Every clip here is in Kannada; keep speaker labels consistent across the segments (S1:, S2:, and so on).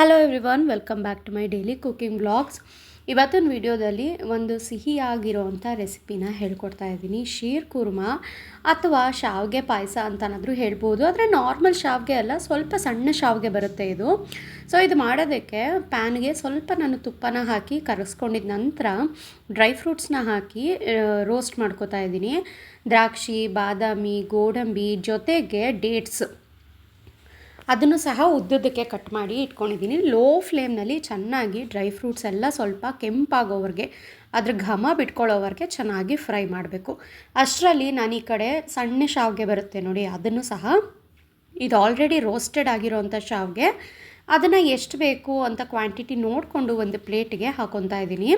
S1: Hello everyone welcome back to my daily cooking blogs ಇವತ್ತಿನ ವಿಡಿಯೋದಲ್ಲಿ ಒಂದು ಸಿಹಿಯಾಗಿರೋವಂಥ ರೆಸಿಪಿನ ಹೇಳ್ಕೊಡ್ತಾ ಇದ್ದೀನಿ. ಶೀರ್ ಕುರ್ಮಾ ಅಥವಾ ಶಾವಿಗೆ ಪಾಯಸ ಅಂತನಾದರೂ ಹೇಳ್ಬೋದು. ಆದರೆ ನಾರ್ಮಲ್ ಶಾವಿಗೆ ಅಲ್ಲ, ಸ್ವಲ್ಪ ಸಣ್ಣ ಶಾವಿಗೆ ಬರುತ್ತೆ ಇದು. ಸೊ ಇದು ಮಾಡೋದಕ್ಕೆ ಪ್ಯಾನ್ಗೆ ಸ್ವಲ್ಪ ನಾನು ತುಪ್ಪನ ಹಾಕಿ ಕರಗಿಸ್ಕೊಂಡಿದ ನಂತರ ಡ್ರೈ ಫ್ರೂಟ್ಸ್ನ ಹಾಕಿ ರೋಸ್ಟ್ ಮಾಡ್ಕೋತಾ ಇದ್ದೀನಿ. ದ್ರಾಕ್ಷಿ, ಬಾದಾಮಿ, ಗೋಡಂಬಿ ಜೊತೆಗೆ ಡೇಟ್ಸ್ ಅದನ್ನು ಸಹ ಉದ್ದುದ್ದಕ್ಕೆ ಕಟ್ ಮಾಡಿ ಇಟ್ಕೊಂಡಿದ್ದೀನಿ. ಲೋ ಫ್ಲೇಮ್ನಲ್ಲಿ ಚೆನ್ನಾಗಿ ಡ್ರೈ ಫ್ರೂಟ್ಸ್ ಎಲ್ಲ ಸ್ವಲ್ಪ ಕೆಂಪಾಗೋವರೆಗೆ, ಅದ್ರ ಘಮ ಬಿಟ್ಕೊಳ್ಳೋವರೆಗೆ ಚೆನ್ನಾಗಿ ಫ್ರೈ ಮಾಡಬೇಕು. ಅಷ್ಟರಲ್ಲಿ ನಾನು ಈ ಕಡೆ ಸಣ್ಣ ಶಾವಿಗೆ ಬರುತ್ತೆ ನೋಡಿ, ಅದನ್ನು ಸಹ, ಇದು ಆಲ್ರೆಡಿ ರೋಸ್ಟೆಡ್ ಆಗಿರೋವಂಥ ಶಾವಿಗೆ ಅದನ್ನು ಎಷ್ಟು ಬೇಕು ಅಂತ ಕ್ವಾಂಟಿಟಿ ನೋಡಿಕೊಂಡು ಒಂದು ಪ್ಲೇಟಿಗೆ ಹಾಕೊತಾ ಇದ್ದೀನಿ.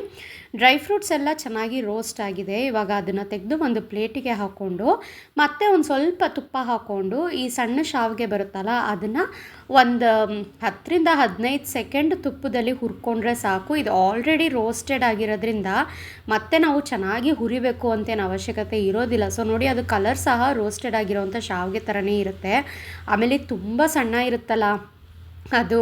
S1: ಡ್ರೈ ಫ್ರೂಟ್ಸ್ ಎಲ್ಲ ಚೆನ್ನಾಗಿ ರೋಸ್ಟ್ ಆಗಿದೆ. ಇವಾಗ ಅದನ್ನು ತೆಗೆದು ಒಂದು ಪ್ಲೇಟಿಗೆ ಹಾಕ್ಕೊಂಡು ಮತ್ತೆ ಒಂದು ಸ್ವಲ್ಪ ತುಪ್ಪ ಹಾಕ್ಕೊಂಡು ಈ ಸಣ್ಣ ಶಾವಿಗೆ ಬರುತ್ತಲ್ಲ, ಅದನ್ನು ಒಂದು ಹತ್ತರಿಂದ ಹದಿನೈದು ಸೆಕೆಂಡ್ ತುಪ್ಪದಲ್ಲಿ ಹುರ್ಕೊಂಡ್ರೆ ಸಾಕು. ಇದು ಆಲ್ರೆಡಿ ರೋಸ್ಟೆಡ್ ಆಗಿರೋದ್ರಿಂದ ಮತ್ತೆ ನಾವು ಚೆನ್ನಾಗಿ ಹುರಿಬೇಕು ಅಂತೇನು ಅವಶ್ಯಕತೆ ಇರೋದಿಲ್ಲ. ಸೊ ನೋಡಿ, ಅದು ಕಲರ್ ಸಹ ರೋಸ್ಟೆಡ್ ಆಗಿರೋವಂಥ ಶಾವಿಗೆ ಥರನೇ ಇರುತ್ತೆ. ಆಮೇಲೆ ತುಂಬ ಸಣ್ಣ ಇರುತ್ತಲ್ಲ ಅದು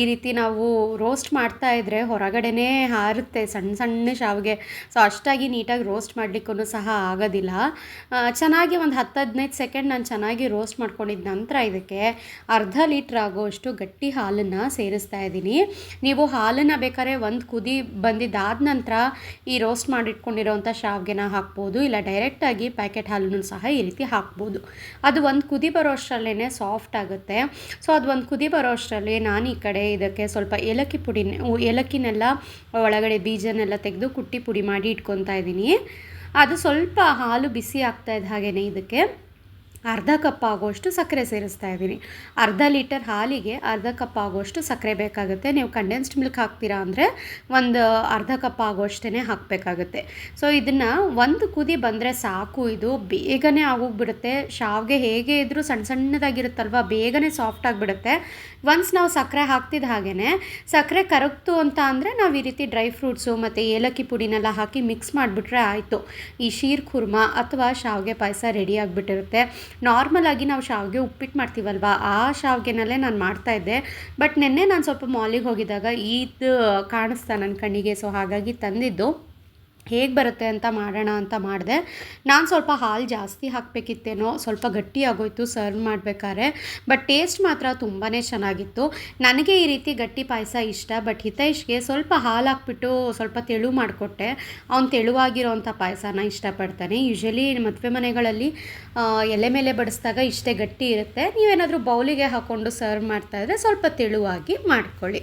S1: ಈ ರೀತಿ ನಾವು ರೋಸ್ಟ್ ಮಾಡ್ತಾ ಇದ್ದರೆ ಹೊರಗಡೆನೇ ಹಾರುತ್ತೆ. ಸಣ್ಣ ಸಣ್ಣ ಶಾವಿಗೆ. ಸೊ ಅಷ್ಟಾಗಿ ನೀಟಾಗಿ ರೋಸ್ಟ್ ಮಾಡಲಿಕ್ಕೂ ಸಹ ಆಗೋದಿಲ್ಲ. ಚೆನ್ನಾಗಿ ಒಂದು ಹತ್ತು ಹದಿನೈದು ಸೆಕೆಂಡ್ ನಾನು ಚೆನ್ನಾಗಿ ರೋಸ್ಟ್ ಮಾಡ್ಕೊಂಡಿದ್ದ ನಂತರ ಇದಕ್ಕೆ ಅರ್ಧ ಲೀಟ್ರ್ ಆಗೋಷ್ಟು ಗಟ್ಟಿ ಹಾಲನ್ನು ಸೇರಿಸ್ತಾ ಇದ್ದೀನಿ. ನೀವು ಹಾಲನ್ನು ಬೇಕಾದ್ರೆ ಒಂದು ಕುದಿ ಬಂದಿದ್ದಾದ ನಂತರ ಈ ರೋಸ್ಟ್ ಮಾಡಿಟ್ಕೊಂಡಿರೋವಂಥ ಶಾವಿಗೆನ ಹಾಕ್ಬೋದು. ಇಲ್ಲ ಡೈರೆಕ್ಟಾಗಿ ಪ್ಯಾಕೆಟ್ ಹಾಲನ್ನು ಸಹ ಈ ರೀತಿ ಹಾಕ್ಬೋದು. ಅದು ಒಂದು ಕುದಿ ಬರೋ ಸಾಫ್ಟ್ ಆಗುತ್ತೆ. ಸೊ ಅದು ಒಂದು ಕುದಿ ಬರೋ ಅಷ್ಟರಲ್ಲಿ ನಾನು ಈ ಕಡೆ ಇದಕ್ಕೆ ಸ್ವಲ್ಪ ಏಲಕ್ಕಿ ಪುಡಿ ಏಲಕ್ಕಿನೆಲ್ಲ ಒಳಗಡೆ ಬೀಜನೆಲ್ಲ ತೆಗೆದು ಕುಟ್ಟಿ ಪುಡಿ ಮಾಡಿ ಇಟ್ಕೊತಾ ಇದ್ದೀನಿ. ಅದು ಸ್ವಲ್ಪ ಹಾಲು ಬಿಸಿ ಆಗ್ತಾ ಇದ್ದ ಹಾಗೆಯೇ ಇದಕ್ಕೆ. ಅರ್ಧ ಕಪ್ ಆಗೋಷ್ಟು ಸಕ್ಕರೆ ಸೇರಿಸ್ತಾ ಇದ್ದೀನಿ. ಅರ್ಧ ಲೀಟರ್ ಹಾಲಿಗೆ ಅರ್ಧ ಕಪ್ ಆಗೋಷ್ಟು ಸಕ್ಕರೆ ಬೇಕಾಗುತ್ತೆ. ನೀವು ಕಂಡೆನ್ಸ್ಡ್ ಮಿಲ್ಕ್ ಹಾಕ್ತೀರಾ ಅಂದರೆ ಒಂದು ಅರ್ಧ ಕಪ್ ಆಗೋಷ್ಟೇ ಹಾಕಬೇಕಾಗುತ್ತೆ. ಸೊ ಇದನ್ನು ಒಂದು ಕುದಿ ಬಂದರೆ ಸಾಕು. ಇದು ಬೇಗನೆ ಆಗೋಗ್ಬಿಡುತ್ತೆ. ಶಾವಿಗೆ ಹೇಗೆ ಇದ್ದರೂ ಸಣ್ಣ ಸಣ್ಣದಾಗಿರುತ್ತಲ್ವ, ಬೇಗನೆ ಸಾಫ್ಟ್ ಆಗಿಬಿಡುತ್ತೆ. ಒನ್ಸ್ ನಾವು ಸಕ್ಕರೆ ಹಾಕ್ತಿದ್ದ ಹಾಗೇ ಸಕ್ಕರೆ ಕರಗ್ತು ಅಂತ ಅಂದರೆ ನಾವು ಈ ರೀತಿ ಡ್ರೈ ಫ್ರೂಟ್ಸು ಮತ್ತು ಏಲಕ್ಕಿ ಪುಡಿನೆಲ್ಲ ಹಾಕಿ ಮಿಕ್ಸ್ ಮಾಡಿಬಿಟ್ರೆ ಆಯಿತು. ಈ ಶೀರ್ ಕುರ್ಮಾ ಅಥವಾ ಶಾವಿಗೆ ಪಾಯಸ ರೆಡಿ ಆಗಿಬಿಟ್ಟಿರುತ್ತೆ. ನಾರ್ಮಲಾಗಿ ನಾವು ಶಾವಿಗೆ ಉಪ್ಪಿಟ್ಟು ಮಾಡ್ತೀವಲ್ವ? ಆ ಶಾವಿಗೆನಲ್ಲೇ ನಾನು ಮಾಡ್ತಾ ಇದ್ದೆ. ಬಟ್ ನಿನ್ನೆ ನಾನು ಸ್ವಲ್ಪ ಮಾಲಿಗೆ ಹೋಗಿದ್ದಾಗ ಈದ್ ಕಾಣಿಸ್ತಾ ನನ್ನ ಕಣ್ಣಿಗೆ. ಸೊ ಹಾಗಾಗಿ ತಂದಿದ್ದು. ಹೇಗೆ ಬರುತ್ತೆ ಅಂತ ಮಾಡೋಣ ಅಂತ ಮಾಡಿದೆ. ನಾನು ಸ್ವಲ್ಪ ಹಾಲು ಜಾಸ್ತಿ ಹಾಕಬೇಕಿತ್ತೇನೋ, ಸ್ವಲ್ಪ ಗಟ್ಟಿ ಆಗೋಯ್ತು ಸರ್ವ್ ಮಾಡಬೇಕಾದ್ರೆ. ಬಟ್ ಟೇಸ್ಟ್ ಮಾತ್ರ ತುಂಬಾ ಚೆನ್ನಾಗಿತ್ತು. ನನಗೆ ಈ ರೀತಿ ಗಟ್ಟಿ ಪಾಯಸ ಇಷ್ಟ ಬಟ್ ಹಿತೈಷ್ಗೆ ಸ್ವಲ್ಪ ಹಾಲು ಹಾಕ್ಬಿಟ್ಟು ಸ್ವಲ್ಪ ತೆಳು ಮಾಡಿಕೊಟ್ಟೆ. ಅವ್ನು ತೆಳುವಾಗಿರೋವಂಥ ಪಾಯಸನ ಇಷ್ಟಪಡ್ತಾನೆ. ಯೂಶ್ವಲಿ ಮದುವೆ ಮನೆಗಳಲ್ಲಿ ಎಲೆ ಮೇಲೆ ಬಡಿಸಿದಾಗ ಇಷ್ಟೇ ಗಟ್ಟಿ ಇರುತ್ತೆ. ನೀವೇನಾದರೂ ಬೌಲಿಗೆ ಹಾಕ್ಕೊಂಡು ಸರ್ವ್ ಮಾಡ್ತಾಯಿದ್ರೆ ಸ್ವಲ್ಪ ತೆಳುವಾಗಿ ಮಾಡ್ಕೊಳ್ಳಿ.